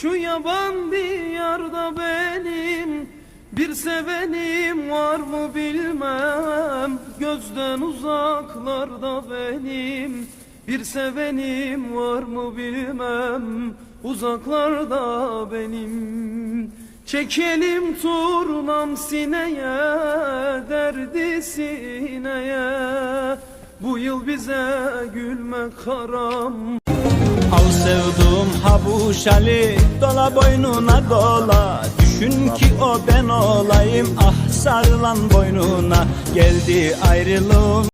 Şu yaban diyarda benim bir sevenim var mı bilmem. Gözden uzaklarda benim bir sevenim var mı bilmem. Uzaklarda benim. Çekelim turnam sineye Derdi sineye. Bu yıl bize gülme karam Al sevduğum habuş Ali Dola boynuna dola. Düşün ki o ben olayım Ah sarılan boynuna. Geldi ayrılığım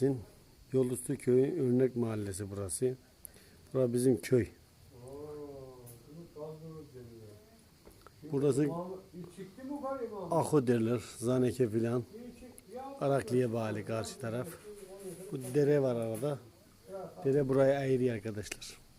Sin Yolüstü Köyü Örnek Mahallesi burası. Burası bizim köy. Burası Aho derler, Zaneke filan. Araklı'ya bağlı karşı taraf. Bu dere var arada. Dere burayı ayırıyor arkadaşlar.